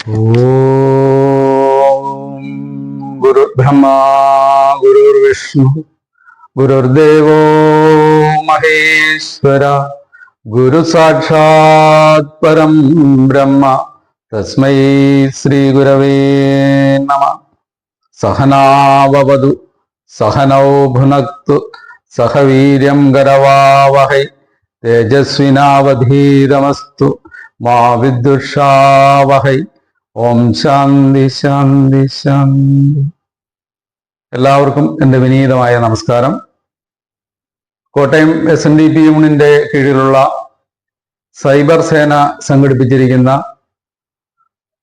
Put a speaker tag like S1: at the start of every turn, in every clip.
S1: ഓം ഗുരുബ്രഹ്മാ ഗുരുർവിഷ്ണു ഗുരുദേവോ മഹേശ്വര ഗുരു സാക്ഷാത് പരം ബ്രഹ്മ തസ്മൈ ശ്രീ ഗുരവേ നമ. സഹനാവതു സഹനൗ ഭുനക്തു സഹ വീര്യം കരവാവഹൈ തേജസ്വിനാവധീതമസ്തു മാ വിദ്യുഷാവഹൈ ഓം ശാന്തി ശാന്തി ശാന്തി. എല്ലാവർക്കും എന്റെ വിനീതമായ നമസ്കാരം. Kottayam S N D P യൂണിന്റെ കീഴിലുള്ള സൈബർ സേന സംഘടിപ്പിച്ചിരിക്കുന്ന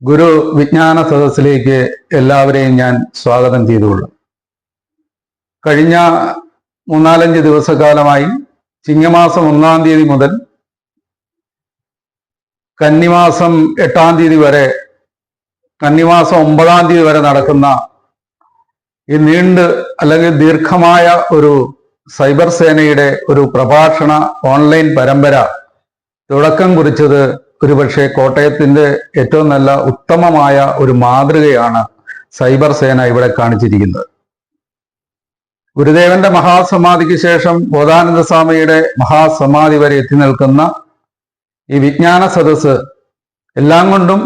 S1: ഗുരു വിജ്ഞാന സദസ്സിലേക്ക് എല്ലാവരെയും ഞാൻ സ്വാഗതം ചെയ്തുകൊള്ളും. കഴിഞ്ഞ മൂന്നാലഞ്ച് ദിവസക്കാലമായി ചിങ്ങമാസം ഒന്നാം തീയതി മുതൽ കന്നിമാസം എട്ടാം തീയതി വരെ കന്നിമാസം ഒമ്പതാം തീയതി വരെ നടക്കുന്ന ഈ നീണ്ട് അല്ലെങ്കിൽ ദീർഘമായ ഒരു സൈബർ സേനയുടെ ഒരു പ്രഭാഷണ ഓൺലൈൻ പരമ്പര തുടക്കം കുറിച്ചത് ഒരുപക്ഷെ കോട്ടയത്തിന്റെ ഏറ്റവും നല്ല ഉത്തമമായ ഒരു മാതൃകയാണ് സൈബർ സേന ഇവിടെ കാണിച്ചിരിക്കുന്നത്. ഗുരുദേവന്റെ മഹാസമാധിക്ക് ശേഷം ബോധാനന്ദ സ്വാമിയുടെ മഹാസമാധി വരെ എത്തി നിൽക്കുന്ന ഈ വിജ്ഞാന സദസ് എല്ലാം കൊണ്ടും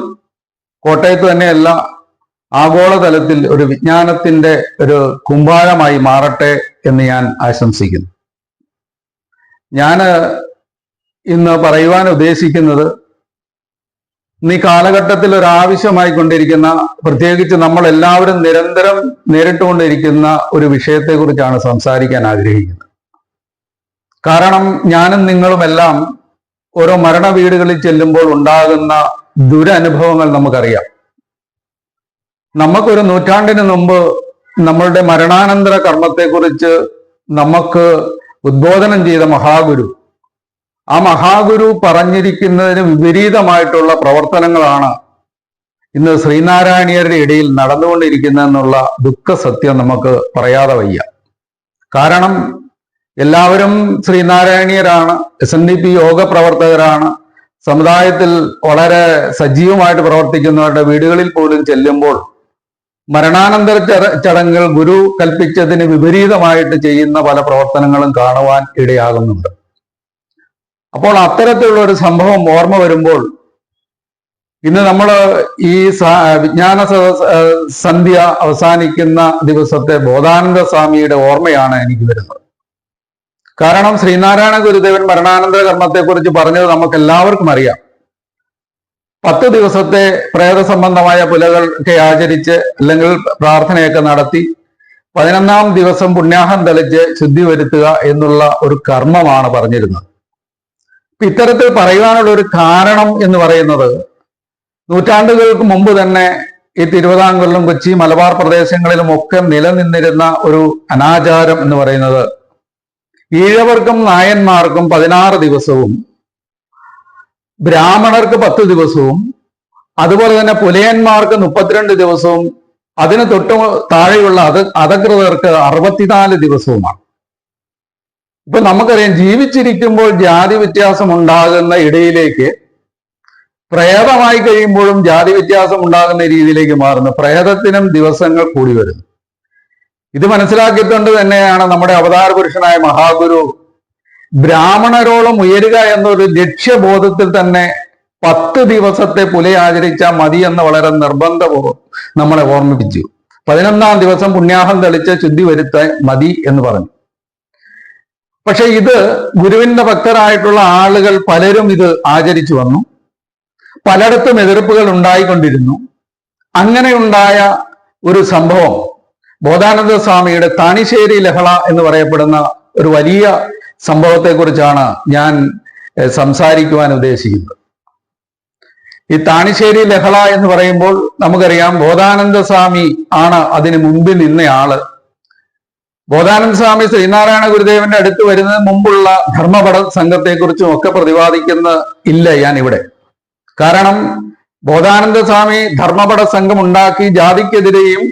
S1: കോട്ടയത്ത് തന്നെയല്ല ആഗോളതലത്തിൽ ഒരു വിജ്ഞാനത്തിന്റെ ഒരു കുമ്പാരമായി മാറട്ടെ എന്ന് ഞാൻ ആശംസിക്കുന്നു. ഞാൻ ഇന്ന് പറയുവാൻ ഉദ്ദേശിക്കുന്നത് ഈ കാലഘട്ടത്തിൽ ഒരു ആവശ്യമായി കൊണ്ടിരിക്കുന്ന പ്രത്യേകിച്ച് നമ്മൾ എല്ലാവരും നിരന്തരം നേരിട്ടുകൊണ്ടിരിക്കുന്ന ഒരു വിഷയത്തെക്കുറിച്ചാണ് സംസാരിക്കാൻ ആഗ്രഹിക്കുന്നത്. കാരണം ഞാനും നിങ്ങളുമെല്ലാം ഓരോ മരണ വീടുകളിൽ ചെല്ലുമ്പോൾ ഉണ്ടാകുന്ന ദുരനുഭവങ്ങൾ നമുക്കറിയാം. നമുക്കൊരു നൂറ്റാണ്ടിന് മുമ്പ് നമ്മളുടെ മരണാനന്തര കർമ്മത്തെക്കുറിച്ച് നമുക്ക് ഉദ്ബോധനം ചെയ്ത മഹാഗുരു. ആ മഹാഗുരു പറഞ്ഞിരിക്കുന്നതിന് വിപരീതമായിട്ടുള്ള പ്രവർത്തനങ്ങളാണ് ഇന്ന് ശ്രീനാരായണീയരുടെ ഇടയിൽ നടന്നുകൊണ്ടിരിക്കുന്നതെന്നുള്ള ദുഃഖ സത്യം നമുക്ക് പറയാതെ വയ്യ. കാരണം എല്ലാവരും ശ്രീനാരായണീയരാണ് S N D P yoga പ്രവർത്തകരാണ് സമുദായത്തിൽ വളരെ സജീവമായിട്ട് പ്രവർത്തിക്കുന്നവരുടെ വീടുകളിൽ പോലും ചെല്ലുമ്പോൾ മരണാനന്തര ചടങ്ങുകൾ ഗുരു കൽപ്പിച്ചതിന് വിപരീതമായിട്ട് ചെയ്യുന്ന പല പ്രവർത്തനങ്ങളും കാണുവാൻ ഇടയാകുന്നുണ്ട്. അപ്പോൾ അത്തരത്തിലുള്ള ഒരു സംഭവം ഓർമ്മ വരുമ്പോൾ ഇന്ന് നമ്മൾ ഈ വിജ്ഞാന സന്ധ്യ അവസാനിക്കുന്ന ദിവസത്തെ ബോധാനന്ദ സ്വാമിയുടെ ഓർമ്മയാണ് എനിക്ക് വരുന്നത്. കാരണം ശ്രീനാരായണ ഗുരുദേവൻ മരണാനന്തര കർമ്മത്തെക്കുറിച്ച് പറഞ്ഞത് നമുക്ക് എല്ലാവർക്കും അറിയാം. പത്ത് ദിവസത്തെ പ്രേത സംബന്ധമായ പുലകളൊക്കെ ആചരിച്ച് അല്ലെങ്കിൽ പ്രാർത്ഥനയൊക്കെ നടത്തി പതിനൊന്നാം ദിവസം പുണ്യാഹം തെളിച്ച് ശുദ്ധി വരുത്തുക എന്നുള്ള ഒരു കർമ്മമാണ് പറഞ്ഞിരുന്നത്. ഇത്തരത്തിൽ പറയുവാനുള്ള ഒരു കാരണം എന്ന് പറയുന്നത് നൂറ്റാണ്ടുകൾക്ക് മുമ്പ് തന്നെ ഈ തിരുവിതാംകൂറിലും കൊച്ചി മലബാർ പ്രദേശങ്ങളിലും ഒക്കെ നിലനിന്നിരുന്ന ഒരു അനാചാരം എന്ന് പറയുന്നത് ഈഴവർക്കും നായന്മാർക്കും പതിനാറ് ദിവസവും ബ്രാഹ്മണർക്ക് പത്ത് ദിവസവും അതുപോലെ തന്നെ പുലയന്മാർക്ക് മുപ്പത്തിരണ്ട് ദിവസവും അതിന് തൊട്ട് താഴെയുള്ള അത് അധകൃതർക്ക് അറുപത്തിനാല് ദിവസവുമാണ്. ഇപ്പൊ നമുക്കറിയാം ജീവിച്ചിരിക്കുമ്പോൾ ജാതി വ്യത്യാസം ഉണ്ടാകുന്ന ഇടയിലേക്ക് പ്രേതമായി കഴിയുമ്പോഴും ജാതി വ്യത്യാസം ഉണ്ടാകുന്ന രീതിയിലേക്ക് മാറുന്നു. പ്രേതത്തിനും ദിവസങ്ങൾ കൂടി വരുന്നു. ഇത് മനസ്സിലാക്കിക്കൊണ്ട് തന്നെയാണ് നമ്മുടെ അവതാര പുരുഷനായ മഹാഗുരു. ബ്രാഹ്മണരോളം ഉയരുക എന്നൊരു ലക്ഷ്യബോധത്തിൽ തന്നെ പത്ത് ദിവസത്തെ പുലയാചരിച്ചാൽ മതി എന്ന് വളരെ നിർബന്ധപൂർവം നമ്മളെ ഓർമ്മിപ്പിച്ചു. പതിനൊന്നാം ദിവസം പുണ്യാഹം തെളിച്ച് ശുദ്ധി വരുത്താൻ മതി എന്ന് പറഞ്ഞു. പക്ഷെ ഇത് ഗുരുവിന്റെ ഭക്തരായിട്ടുള്ള ആളുകൾ പലരും ഇത് ആചരിച്ചു വന്നു. പലയിടത്തും എതിർപ്പുകൾ ഉണ്ടായിക്കൊണ്ടിരുന്നു. അങ്ങനെയുണ്ടായ ഒരു സംഭവം ബോധാനന്ദ സ്വാമിയുടെ താണിശ്ശേരി ലഹള എന്ന് പറയപ്പെടുന്ന ഒരു വലിയ സംഭവത്തെക്കുറിച്ചാണ് ഞാൻ സംസാരിക്കുവാൻ ഉദ്ദേശിക്കുന്നത്. ഈ താണിശ്ശേരി ലഹള എന്ന് പറയുമ്പോൾ നമുക്കറിയാം ബോധാനന്ദ സ്വാമി ആണ് അതിന് മുമ്പിൽ ആൾ ബോധാനന്ദ സ്വാമി ശ്രീനാരായണ ഗുരുദേവന്റെ അടുത്ത് വരുന്നതിന് മുമ്പുള്ള ധർമ്മപട സംഘത്തെക്കുറിച്ചും ഒക്കെ പ്രതിപാദിക്കുന്ന ഇല്ല ഞാൻ ഇവിടെ കാരണം ബോധാനന്ദ സ്വാമി ധർമ്മപട സംഘം ഉണ്ടാക്കി ജാതിക്കെതിരെയും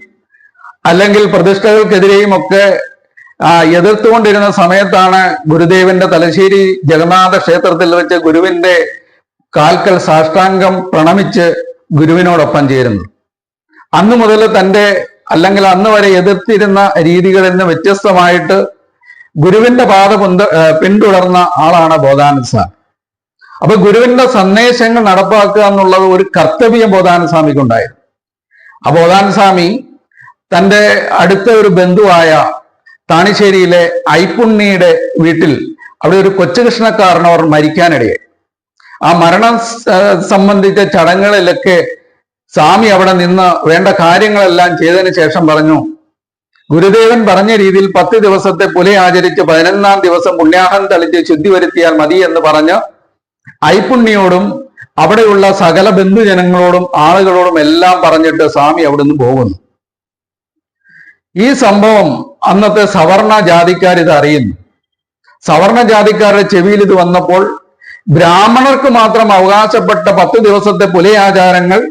S1: അല്ലെങ്കിൽ പ്രതിഷ്ഠകൾക്കെതിരെയും ഒക്കെ എതിർത്തുകൊണ്ടിരുന്ന സമയത്താണ് ഗുരുദേവന്റെ തലശ്ശേരി ജഗന്നാഥ ക്ഷേത്രത്തിൽ വെച്ച് ഗുരുവിന്റെ കാൽക്കൽ സാഷ്ടാംഗം പ്രണമിച്ച് ഗുരുവിനോടൊപ്പം ചേരുന്നത് അന്നു മുതൽ തന്റെ അല്ലെങ്കിൽ അന്ന് വരെ എതിർത്തിരുന്ന രീതികളിൽ നിന്ന് വ്യത്യസ്തമായിട്ട് ഗുരുവിന്റെ പാത പൊന്ത പിന്തുടർന്ന ആളാണ് ബോധാനന്ദ സ്വാമി. അപ്പൊ ഗുരുവിന്റെ സന്ദേശങ്ങൾ നടപ്പാക്കുക എന്നുള്ളത് ഒരു കർത്തവ്യം ബോധാനന്ദ സ്വാമിക്ക് ഉണ്ടായിരുന്നു ആ ബോധാനന്ദ സ്വാമി തന്റെ അടുത്ത ഒരു ബന്ധുവായ താണിശ്ശേരിയിലെ ഐപ്പുണ്ണിയുടെ വീട്ടിൽ അവിടെ ഒരു കൊച്ചുകൃഷ്ണക്കാരനവർ മരിക്കാനിടയായി. ആ മരണം സംബന്ധിച്ച ചടങ്ങുകളിലൊക്കെ സ്വാമി അവിടെ നിന്ന് വേണ്ട കാര്യങ്ങളെല്ലാം ചെയ്തതിന് ശേഷം പറഞ്ഞു ഗുരുദേവൻ പറഞ്ഞ രീതിയിൽ പത്ത് ദിവസത്തെ പുലി ആചരിച്ച് പതിനൊന്നാം ദിവസം പുണ്യാഹം തളിച്ച് ശുദ്ധി വരുത്തിയാൽ മതി എന്ന് പറഞ്ഞ് ഐപ്പുണ്ണിയോടും അവിടെയുള്ള സകല ബന്ധുജനങ്ങളോടും ആളുകളോടും എല്ലാം പറഞ്ഞിട്ട് സ്വാമി അവിടുന്ന് പോകുന്നു. ഈ സംഭവം അന്നത്തെ സവർണ ജാതിക്കാർ ഇത് അറിയുന്നു. സവർണ ജാതിക്കാരുടെ ചെവിയിൽ ഇത് വന്നപ്പോൾ ബ്രാഹ്മണർക്ക് മാത്രം അവകാശപ്പെട്ട പത്ത് ദിവസത്തെ പുലയാചാരങ്ങൾ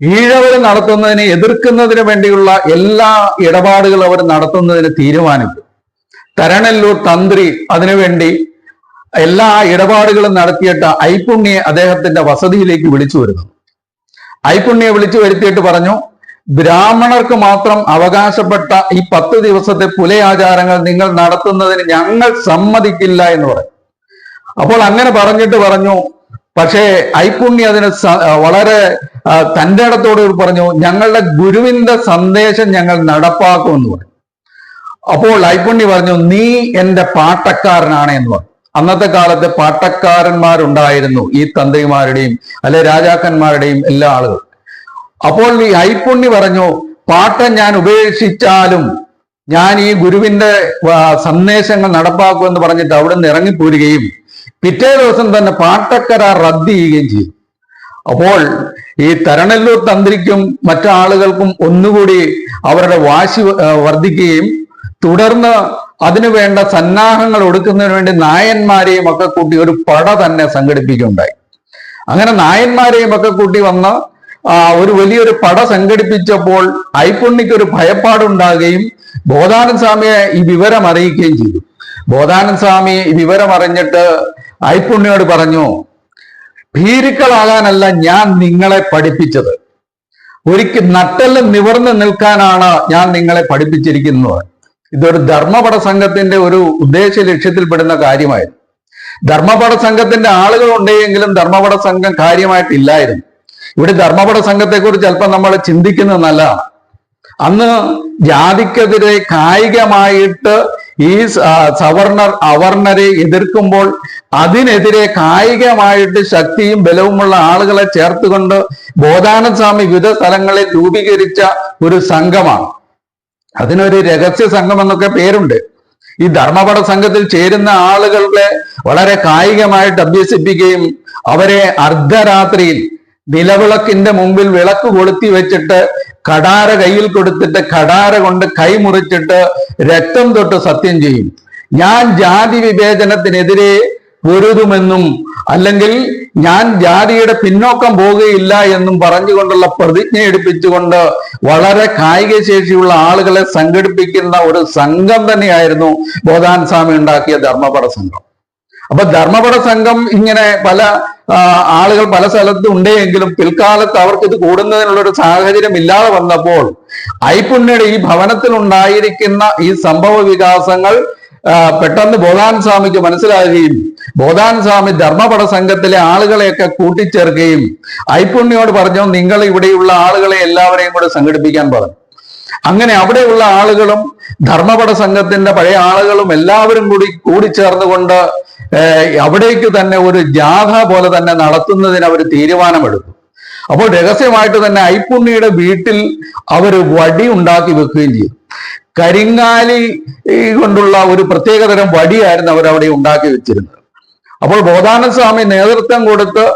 S1: ഈഴവർ നടത്തുന്നതിനെ എതിർക്കുന്നതിന് വേണ്ടിയുള്ള എല്ലാ ഇടപാടുകളും അവർ നടത്തുന്നതിന് തീരുമാനിച്ചു. തരണല്ലൂർ തന്ത്രി അതിനുവേണ്ടി എല്ലാ ഇടപാടുകളും നടത്തിയിട്ട് ഐപുണ്യെ അദ്ദേഹത്തിന്റെ വസതിയിലേക്ക് വിളിച്ചു വരുന്നു. ഐപുണ്യെ വിളിച്ചു വരുത്തിയിട്ട് പറഞ്ഞു ബ്രാഹ്മണർക്ക് മാത്രം അവകാശപ്പെട്ട ഈ പത്ത് ദിവസത്തെ പുലയാചാരങ്ങൾ നിങ്ങൾ നടത്തുന്നതിന് ഞങ്ങൾ സമ്മതിക്കില്ല എന്ന് പറയും. അപ്പോൾ അങ്ങനെ പറഞ്ഞിട്ട് പറഞ്ഞു. പക്ഷേ ഐപുണ്യ അതിന് വളരെ തന്റെ ഇടത്തോട് പറഞ്ഞു ഞങ്ങളുടെ ഗുരുവിന്റെ സന്ദേശം ഞങ്ങൾ നടപ്പാക്കും എന്ന് പറഞ്ഞു അപ്പോൾ ഐപുണ്യ പറഞ്ഞു നീ എന്റെ പാട്ടക്കാരനാണ് എന്ന് പറഞ്ഞു അന്നത്തെ കാലത്ത് പാട്ടക്കാരന്മാരുണ്ടായിരുന്നു ഈ തന്ത്രിമാരുടെയും അല്ലെ രാജാക്കന്മാരുടെയും എല്ലാ ആളുകളും. അപ്പോൾ ഈ ഐപ്പുണ്ണി പറഞ്ഞു പാട്ടം ഞാൻ ഉപേക്ഷിച്ചാലും ഞാൻ ഈ ഗുരുവിന്റെ സന്ദേശങ്ങൾ നടപ്പാക്കുമെന്ന് പറഞ്ഞിട്ട് അവിടെ നിന്ന് ഇറങ്ങിപ്പോരുകയും പിറ്റേ ദിവസം തന്നെ പാട്ടക്കരാർ റദ്ദ് ചെയ്യുകയും ചെയ്തു. അപ്പോൾ ഈ തരണല്ലൂർ തന്ത്രിക്കും മറ്റാളുകൾക്കും ഒന്നുകൂടി അവരുടെ വാശി വർദ്ധിക്കുകയും തുടർന്ന് അതിനു വേണ്ട സന്നാഹങ്ങൾ ഒടുക്കുന്നതിന് വേണ്ടി നായന്മാരെയും ഒക്കെ കൂട്ടി ഒരു പട തന്നെ സംഘടിപ്പിക്കുകയുണ്ടായി. അങ്ങനെ നായന്മാരെയും ഒക്കെ കൂട്ടി വന്ന് ഒരു വലിയൊരു പട സംഘടിപ്പിച്ചപ്പോൾ ഐപ്പുണ്ണിക്ക് ഒരു ഭയപ്പാടുണ്ടാകുകയും ബോധാനൻ സ്വാമിയെ ഈ വിവരം അറിയിക്കുകയും ചെയ്തു. ബോധാനൻ സ്വാമി ഈ വിവരം അറിഞ്ഞിട്ട് ഐപ്പുണ്ണിയോട് പറഞ്ഞു ഭീരുക്കളാകാനല്ല ഞാൻ നിങ്ങളെ പഠിപ്പിച്ചത്. ഒരിക്കൽ നട്ടെല്ലാം നിവർന്ന് നിൽക്കാനാണ് ഞാൻ നിങ്ങളെ പഠിപ്പിച്ചിരിക്കുന്നത്. ഇതൊരു ധർമ്മപട സംഘത്തിന്റെ ഒരു ഉദ്ദേശ ലക്ഷ്യത്തിൽപ്പെടുന്ന കാര്യമായിരുന്നു. ധർമ്മപട സംഘത്തിന്റെ ആളുകൾ ഉണ്ടെങ്കിലും ധർമ്മപട സംഘം കാര്യമായിട്ടില്ലായിരുന്നു. ഇവിടെ ധർമ്മപട സംഘത്തെക്കുറിച്ച് അല്പം നമ്മൾ ചിന്തിക്കുന്നത് നല്ലതാണ്. അന്ന് ജാതിക്കെതിരെ കായികമായിട്ട് ഈ സവർണർ അവർണരെ എതിർക്കുമ്പോൾ അതിനെതിരെ കായികമായിട്ട് ശക്തിയും ബലവുമുള്ള ആളുകളെ ചേർത്തുകൊണ്ട് ബോധാനന്ദ സ്വാമി വിവിധ സ്ഥലങ്ങളിൽ രൂപീകരിച്ച ഒരു സംഘമാണ്. അതിനൊരു രഹസ്യ സംഘം എന്നൊക്കെ പേരുണ്ട്. ഈ ധർമ്മപട സംഘത്തിൽ ചേരുന്ന ആളുകളെ വളരെ കായികമായിട്ട് അഭ്യസിപ്പിക്കുകയും അവരെ അർദ്ധരാത്രിയിൽ നിലവിളക്കിന്റെ മുമ്പിൽ വിളക്ക് കൊളുത്തി വെച്ചിട്ട് കടാര കയ്യിൽ കൊടുത്തിട്ട് കടാര കൊണ്ട് കൈ മുറിച്ചിട്ട് രക്തം തൊട്ട് സത്യം ചെയ്യും. ഞാൻ ജാതി വിവേചനത്തിനെതിരെ പൊരുതുമെന്നും അല്ലെങ്കിൽ ഞാൻ ജാതിയുടെ പിന്നോക്കം പോകുകയില്ല എന്നും പറഞ്ഞുകൊണ്ടുള്ള പ്രതിജ്ഞ എടുപ്പിച്ചുകൊണ്ട് വളരെ കായിക ശേഷിയുള്ള ആളുകളെ സംഘടിപ്പിക്കുന്ന ഒരു സംഘം തന്നെയായിരുന്നു ബോധാൻ സ്വാമി ഉണ്ടാക്കിയ ധർമ്മപട സംഘം. അപ്പൊ ധർമ്മപട സംഘം ഇങ്ങനെ പല ആളുകൾ പല സ്ഥലത്തും ഉണ്ടെങ്കിലും പിൽക്കാലത്ത് അവർക്ക് ഇത് കൂടുന്നതിനുള്ള ഒരു സാഹചര്യം ഇല്ലാതെ വന്നപ്പോൾ ഐപുണ്യയുടെ ഈ ഭവനത്തിൽ ഉണ്ടായിരിക്കുന്ന ഈ സംഭവ വികാസങ്ങൾ പെട്ടെന്ന് ബോധാൻ സ്വാമിക്ക് മനസ്സിലാകുകയും ബോധാൻ സ്വാമി ധർമ്മപട സംഘത്തിലെ ആളുകളെയൊക്കെ കൂട്ടിച്ചേർക്കുകയും ഐപുണ്യോട് പറഞ്ഞു നിങ്ങൾ ഇവിടെയുള്ള ആളുകളെ എല്ലാവരെയും കൂടെ സംഘടിപ്പിക്കാൻ പറഞ്ഞു അങ്ങനെ അവിടെയുള്ള ആളുകളും ധർമ്മപട സംഘത്തിന്റെ പഴയ ആളുകളും എല്ലാവരും കൂടി കൂടിച്ചേർന്നുകൊണ്ട് അവിടേക്ക് തന്നെ ഒരു ജാഥ പോലെ തന്നെ നടത്തുന്നതിന് അവർ തീരുമാനമെടുത്തു. അപ്പോൾ രഹസ്യമായിട്ട് തന്നെ ഐപ്പുണ്ണിയുടെ വീട്ടിൽ അവർ വടി ഉണ്ടാക്കി വെക്കുകയും ചെയ്തു. കരിങ്ങാലി കൊണ്ടുള്ള ഒരു പ്രത്യേകതരം വടിയായിരുന്നു അവിടെ ഉണ്ടാക്കി വെച്ചിരുന്നത്. അപ്പോൾ ബോധാനന്ദ സ്വാമി നേതൃത്വം കൊടുത്ത്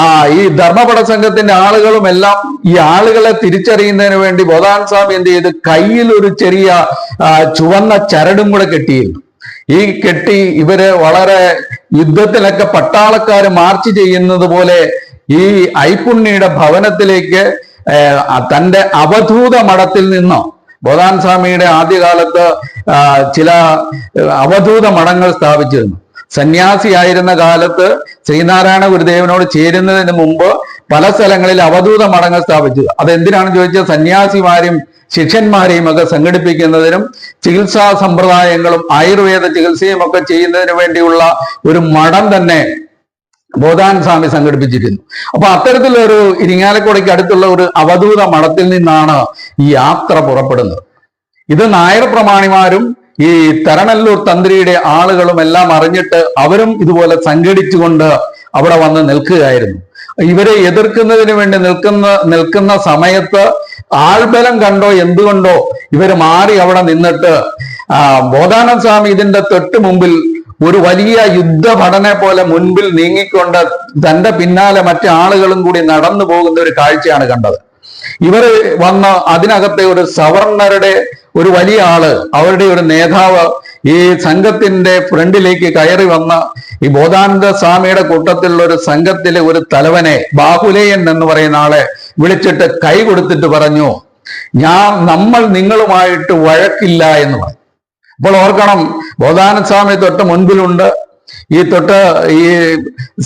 S1: ആ ഈ ധർമ്മപട സംഘത്തിന്റെ ആളുകളും എല്ലാം ഈ ആളുകളെ തിരിച്ചറിയുന്നതിന് വേണ്ടി ബോധാൻ സ്വാമി എന്ത് ചെയ്ത് കയ്യിൽ ഒരു ചെറിയ ചുവന്ന ചരടും കൂടെ കെട്ടിയിരുന്നു. ഈ കെട്ടി ഇവർ വളരെ യുദ്ധത്തിലൊക്കെ പട്ടാളക്കാർ മാർച്ച് ചെയ്യുന്നത് പോലെ ഈ ഐപ്പുണ്ണിയുടെ ഭവനത്തിലേക്ക് തന്റെ അവധൂത മഠത്തിൽ നിന്നോ ബോധാൻ സ്വാമിയുടെ ആദ്യകാലത്ത് ചില അവധൂത മഠങ്ങൾ സ്ഥാപിച്ചിരുന്നു. സന്യാസിയായിരുന്ന കാലത്ത് ശ്രീനാരായണ ഗുരുദേവനോട് ചേരുന്നതിന് മുമ്പ് പല സ്ഥലങ്ങളിൽ അവധൂത മടങ്ങ് സ്ഥാപിച്ചു. അതെന്തിനാണെന്ന് ചോദിച്ചാൽ സന്യാസിമാരും ശിഷ്യന്മാരെയും ഒക്കെ സംഘടിപ്പിക്കുന്നതിനും ചികിത്സാ സമ്പ്രദായങ്ങളും ആയുർവേദ ചികിത്സയും ഒക്കെ ചെയ്യുന്നതിന് വേണ്ടിയുള്ള ഒരു മഠം തന്നെ ബോധാൻ സ്വാമി സംഘടിപ്പിച്ചിരുന്നു അപ്പൊ അത്തരത്തിലൊരു ഇരിങ്ങാലക്കുടയ്ക്ക് അടുത്തുള്ള ഒരു അവധൂത മഠത്തിൽ നിന്നാണ് ഈ യാത്ര പുറപ്പെടുന്നത്. ഇത് നായർ പ്രമാണിമാരും ഈ തരണല്ലൂർ തന്ത്രിയുടെ ആളുകളും എല്ലാം അറിഞ്ഞിട്ട് അവരും ഇതുപോലെ സംഘടിച്ചുകൊണ്ട് അവിടെ വന്ന് നിൽക്കുകയായിരുന്നു. ഇവരെ എതിർക്കുന്നതിന് വേണ്ടി നിൽക്കുന്ന നിൽക്കുന്ന സമയത്ത് ആൾബലം കണ്ടോ എന്തുകൊണ്ടോ ഇവർ മാറി അവിടെ നിന്നിട്ട് ബോധാനന്ദ സ്വാമി ഇതിന്റെ തൊട്ട് മുമ്പിൽ ഒരു വലിയ യുദ്ധഭടനെ പോലെ മുൻപിൽ നീങ്ങിക്കൊണ്ട് തന്റെ പിന്നാലെ മറ്റു ആളുകളും കൂടി നടന്നു പോകുന്ന ഒരു കാഴ്ചയാണ് കണ്ടത്. ഇവർ വന്ന് അതിനകത്തെ ഒരു സവർണരുടെ ഒരു വലിയ ആൾ അവരുടെ ഒരു നേതാവ് ഈ സംഘത്തിന്റെ ഫ്രണ്ടിലേക്ക് കയറി വന്ന ഈ ബോധാനന്ദ സ്വാമിയുടെ കൂട്ടത്തിലുള്ള ഒരു സംഘത്തിലെ ഒരു തലവനെ ബാഹുലേയൻ എന്ന് പറയുന്ന ആളെ വിളിച്ചിട്ട് കൈ കൊടുത്തിട്ട് പറഞ്ഞു ഞാൻ നമ്മൾ നിങ്ങളുമായിട്ട് വഴക്കില്ല എന്ന് പറഞ്ഞു. അപ്പോൾ ഓർക്കണം ബോധാനന്ദ സ്വാമി തൊട്ട് മുൻപിലുണ്ട്. ഈ തൊട്ട് ഈ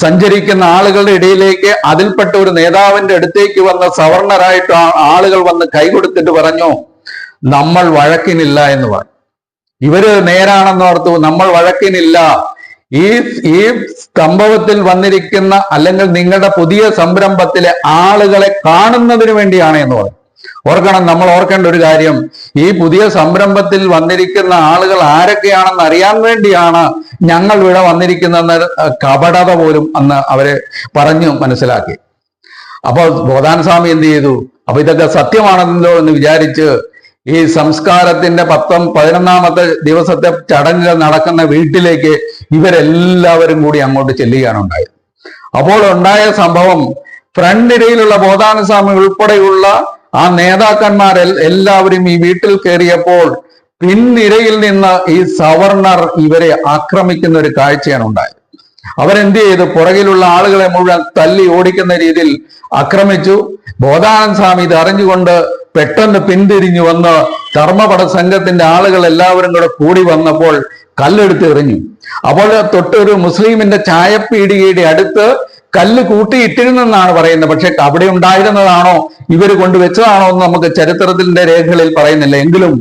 S1: സഞ്ചരിക്കുന്ന ആളുകളുടെ ഇടയിലേക്ക് അതിൽപ്പെട്ട ഒരു നേതാവിന്റെ അടുത്തേക്ക് വന്ന സവർണരായിട്ട് ആളുകൾ വന്ന് കൈ കൊടുത്തിട്ട് പറഞ്ഞു നമ്മൾ വഴക്കിനില്ല എന്ന് പറഞ്ഞു. ഇവർ നേരാണെന്ന് ഓർത്തു നമ്മൾ വഴക്കിനില്ല. ഈ ഈ സംഭവത്തിൽ വന്നിരിക്കുന്ന അല്ലെങ്കിൽ നിങ്ങളുടെ പുതിയ സംരംഭത്തിലെ ആളുകളെ കാണുന്നതിന് വേണ്ടിയാണ് എന്ന് പറഞ്ഞു. ഓർക്കണം നമ്മൾ ഓർക്കേണ്ട ഒരു കാര്യം. ഈ പുതിയ സംരംഭത്തിൽ വന്നിരിക്കുന്ന ആളുകൾ ആരൊക്കെയാണെന്ന് അറിയാൻ വേണ്ടിയാണ് ഞങ്ങൾ ഇവിടെ വന്നിരിക്കുന്ന കപടത പോലും അന്ന് അവരെ പറഞ്ഞു മനസ്സിലാക്കി. അപ്പോൾ ബോധാന സ്വാമി എന്ത് ചെയ്തു? അപ്പൊ ഇതൊക്കെ സത്യമാണല്ലോ എന്ന് വിചാരിച്ച് ഈ സംസ്കാരത്തിന്റെ പത്തും പതിനൊന്നാമത്തെ ദിവസത്തെ ചടങ്ങിൽ നടക്കുന്ന വീട്ടിലേക്ക് ഇവരെല്ലാവരും കൂടി അങ്ങോട്ട് ചെല്ലുകയാണ് ഉണ്ടായത്. അപ്പോൾ ഉണ്ടായ സംഭവം ഫ്രണ്ടിടയിലുള്ള ബോധാനുസ്വാമി ഉൾപ്പെടെയുള്ള ആ നേതാക്കന്മാർ എല്ലാവരും ഈ വീട്ടിൽ കയറിയപ്പോൾ പിൻനിരയിൽ നിന്ന് ഈ സവർണർ ഇവരെ ആക്രമിക്കുന്ന ഒരു കാഴ്ചയാണ് ഉണ്ടായത്. അവരെന്ത് ചെയ്തു? പുറകിലുള്ള ആളുകളെ മുഴുവൻ തല്ലി ഓടിക്കുന്ന രീതിയിൽ ആക്രമിച്ചു. ബോധാനന്ദ സ്വാമി ഇത് അറിഞ്ഞുകൊണ്ട് പെട്ടെന്ന് പിന്തിരിഞ്ഞു വന്ന് ധർമ്മപട സംഘത്തിന്റെ ആളുകൾ എല്ലാവരും കൂടെ കൂടി വന്നപ്പോൾ കല്ലെടുത്ത് എറിഞ്ഞു. അപ്പോൾ തൊട്ടൊരു മുസ്ലിമിന്റെ ചായപ്പീടികയുടെ അടുത്ത് കല്ല് കൂട്ടിയിട്ടിരുന്നെന്നാണ് പറയുന്നത്. പക്ഷെ അവിടെ ഉണ്ടായിരുന്നതാണോ? ഇവർ കൊണ്ടുവച്ചതാണോ എന്ന് നമുക്ക് ചരിത്രത്തിന്റെ രേഖകളിൽ പറയുന്നില്ല. എങ്കിലും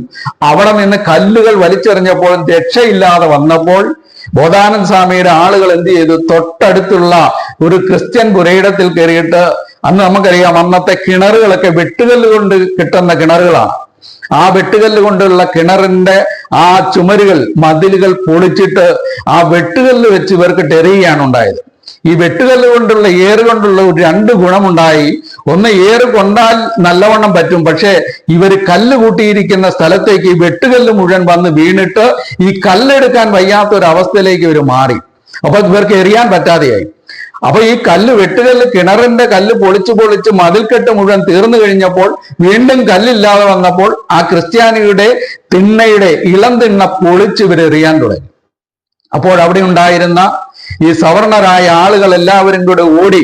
S1: അവിടെ നിന്ന് കല്ലുകൾ വലിച്ചെറിഞ്ഞപ്പോൾ രക്ഷയില്ലാതെ വന്നപ്പോൾ ബോധാനന്ദ സ്വാമിയുടെ ആളുകൾ എന്ത് ചെയ്തു? തൊട്ടടുത്തുള്ള ഒരു ക്രിസ്ത്യൻ പുരയിടത്തിൽ കയറിയിട്ട് അന്ന് നമുക്കറിയാം അന്നത്തെ കിണറുകളൊക്കെ വെട്ടുകല്ല് കൊണ്ട് കിട്ടുന്ന കിണറുകളാണ്. ആ വെട്ടുകല്ല് കൊണ്ടുള്ള കിണറിന്റെ ആ ചുമരുകൾ മതിലുകൾ പൊളിച്ചിട്ട് ആ വെട്ടുകല്ല് വെച്ച് ഇവർക്ക് ടെറിയാണ് ഉണ്ടായത്. ഈ വെട്ടുകല്ല് കൊണ്ടുള്ള ഏറ് കൊണ്ടുള്ള ഒരു രണ്ട് ഗുണമുണ്ടായി. ഒന്ന് ഏറ് കൊണ്ടാൽ നല്ലവണ്ണം പറ്റും. പക്ഷേ ഇവർ കല്ല് കൂട്ടിയിരിക്കുന്ന സ്ഥലത്തേക്ക് ഈ വെട്ടുകല്ല് മുഴുവൻ വന്ന് വീണിട്ട് ഈ കല്ലെടുക്കാൻ വയ്യാത്ത ഒരു അവസ്ഥയിലേക്ക് ഇവർ മാറി. അപ്പൊ ഇവർക്ക് എറിയാൻ പറ്റാതെയായി. അപ്പൊ ഈ കല്ല് വെട്ടുകല്ല് കിണറിന്റെ കല്ല് പൊളിച്ചു പൊളിച്ച് മതിൽക്കെട്ട് മുഴുവൻ തീർന്നു കഴിഞ്ഞപ്പോൾ വീണ്ടും കല്ലില്ലാതെ വന്നപ്പോൾ ആ ക്രിസ്ത്യാനിയുടെ തിണ്ണയുടെ ഇളം തിണ്ണ പൊളിച്ച് ഇവരെറിയാൻ തുടങ്ങി. അപ്പോൾ അവിടെ ഉണ്ടായിരുന്ന ഈ സവർണരായ ആളുകൾ എല്ലാവരും കൂടെ ഓടി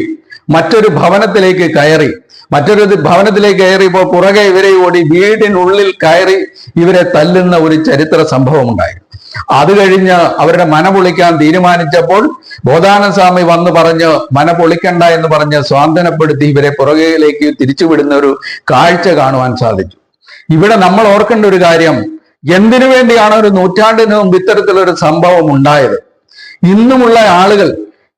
S1: മറ്റൊരു ഭവനത്തിലേക്ക് കയറി. മറ്റൊരു ഭവനത്തിലേക്ക് കയറിയപ്പോൾ പുറകെ ഇവരെ ഓടി വീടിനുള്ളിൽ കയറി ഇവരെ തല്ലുന്ന ഒരു ചരിത്ര സംഭവം ഉണ്ടായി അത് കഴിഞ്ഞ് അവരുടെ മന പൊളിക്കാൻ തീരുമാനിച്ചപ്പോൾ ബോധാനന്ദ സ്വാമി വന്ന് പറഞ്ഞ് മന പൊളിക്കണ്ട എന്ന് പറഞ്ഞ് സ്വാന്തനപ്പെടുത്തി ഇവരെ പുറകിലേക്ക് തിരിച്ചുവിടുന്ന ഒരു കാഴ്ച കാണുവാൻ സാധിച്ചു. ഇവിടെ നമ്മൾ ഓർക്കേണ്ട ഒരു കാര്യം എന്തിനു വേണ്ടിയാണ് ഒരു നൂറ്റാണ്ടിന് മുമ്പ് ഇത്തരത്തിലൊരു സംഭവം ഉണ്ടായത്? ഇന്നുമുള്ള ആളുകൾ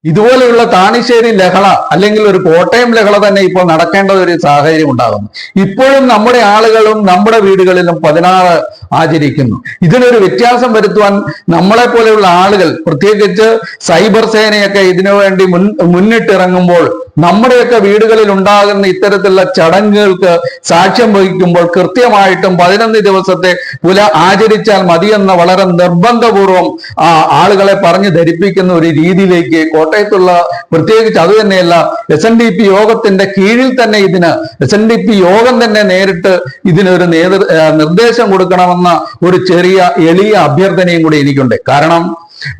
S1: ഇതുപോലെയുള്ള താണിശ്ശേരി ലഹള അല്ലെങ്കിൽ ഒരു കോട്ടയം ലഹള തന്നെ ഇപ്പോൾ നടക്കേണ്ട ഒരു സാഹചര്യം ഉണ്ടാകുന്നു. ഇപ്പോഴും നമ്മുടെ ആളുകളും നമ്മുടെ വീടുകളിലും പതിനാറ് ആചരിക്കുന്നു. ഇതിനൊരു വ്യത്യാസം വരുത്തുവാൻ നമ്മളെ പോലെയുള്ള ആളുകൾ പ്രത്യേകിച്ച് സൈബർ സേനയൊക്കെ ഇതിനു വേണ്ടി മുൻ മുന്നിട്ടിറങ്ങുമ്പോൾ നമ്മുടെയൊക്കെ വീടുകളിൽ ഉണ്ടാകുന്ന ഇത്തരത്തിലുള്ള ചടങ്ങുകൾക്ക് സാക്ഷ്യം വഹിക്കുമ്പോൾ കൃത്യമായിട്ടും പതിനൊന്ന് ദിവസത്തെ പുല ആചരിച്ചാൽ മതിയെന്ന വളരെ നിർബന്ധപൂർവം ആ ആളുകളെ പറഞ്ഞു ധരിപ്പിക്കുന്ന ഒരു രീതിയിലേക്ക് കോട്ടയത്തുള്ള പ്രത്യേകിച്ച് അത് തന്നെയല്ല എസ് എൻ ഡി പി യോഗത്തിന്റെ കീഴിൽ തന്നെ ഇതിന് എസ് എൻ ഡി പി യോഗം തന്നെ നേരിട്ട് ഇതിനൊരു നേതൃ നിർദ്ദേശം കൊടുക്കണമെന്ന ഒരു ചെറിയ എളിയ അഭ്യർത്ഥനയും കൂടി എനിക്കുണ്ട്. കാരണം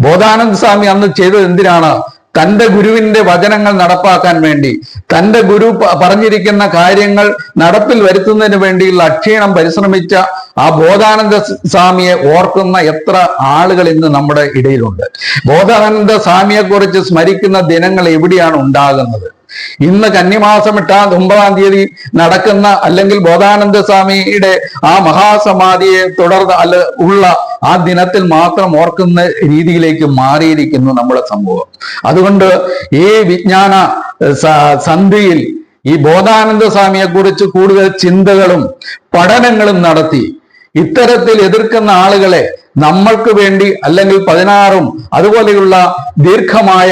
S1: ബോധാനന്ദ സ്വാമി അന്ന് ചെയ്തത് എന്തിനാണ്? തന്റെ ഗുരുവിന്റെ വചനങ്ങൾ നടപ്പാക്കാൻ വേണ്ടി തന്റെ ഗുരു പറഞ്ഞിരിക്കുന്ന കാര്യങ്ങൾ നടപ്പിൽ വരുത്തുന്നതിന് വേണ്ടിയുള്ള അക്ഷീണം പരിശ്രമിച്ച ആ ബോധാനന്ദ സ്വാമിയെ ഓർക്കുന്ന എത്ര ആളുകൾ ഇന്ന് നമ്മുടെ ഇടയിലുണ്ട്. ബോധാനന്ദ സ്വാമിയെ കുറിച്ച് സ്മരിക്കുന്ന ദിനങ്ങൾ എവിടെയാണ് ഉണ്ടാകുന്നത്? ഇന്ന് കന്നിമാസം എട്ടാം ഒമ്പതാം തീയതി നടക്കുന്ന അല്ലെങ്കിൽ ബോധാനന്ദ സ്വാമിയുടെ ആ മഹാസമാധിയെ തുടർന്ന് അല്ല ഉള്ള ആ ദിനത്തിൽ മാത്രം ഓർക്കുന്ന രീതിയിലേക്ക് മാറിയിരിക്കുന്നു നമ്മുടെ സമൂഹം. അതുകൊണ്ട് ഈ വിജ്ഞാന സന്ധിയിൽ ഈ ബോധാനന്ദ സ്വാമിയെ കുറിച്ച് കൂടുതൽ ചിന്തകളും പഠനങ്ങളും നടത്തി ഇത്തരത്തിൽ എതിർക്കുന്ന ആളുകളെ നമ്മൾക്ക് വേണ്ടി അല്ലെങ്കിൽ പതിനാറും അതുപോലെയുള്ള ദീർഘമായ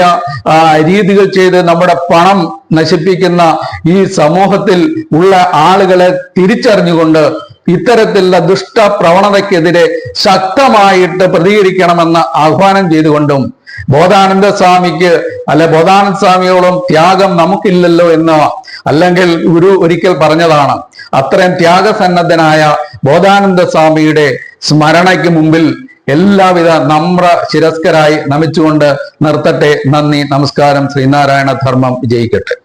S1: രീതികൾ ചെയ്ത് നമ്മുടെ പണം നശിപ്പിക്കുന്ന ഈ സമൂഹത്തിൽ ഉള്ള ആളുകളെ തിരിച്ചറിഞ്ഞുകൊണ്ട് ഇത്തരത്തിലുള്ള ദുഷ്ട പ്രവണതയ്ക്കെതിരെ ശക്തമായിട്ട് പ്രതികരിക്കണമെന്ന് ആഹ്വാനം ചെയ്തുകൊണ്ടും ബോധാനന്ദ സ്വാമിക്ക് അല്ലെ ബോധാനന്ദ സ്വാമിയോളം ത്യാഗം നമുക്കില്ലല്ലോ എന്ന് അല്ലെങ്കിൽ ഗുരു ഒരിക്കൽ പറഞ്ഞതാണ് അത്രയും ത്യാഗസന്നദ്ധനായ ബോധാനന്ദ സ്വാമിയുടെ സ്മരണയ്ക്ക് മുമ്പിൽ എല്ലാവിധ നമ്ര ശിരസ്കരായി നമിച്ചുകൊണ്ട് നിർത്തട്ടെ. നന്ദി നമസ്കാരം. ശ്രീനാരായണ ധർമ്മം. വിജയിക്കട്ടെ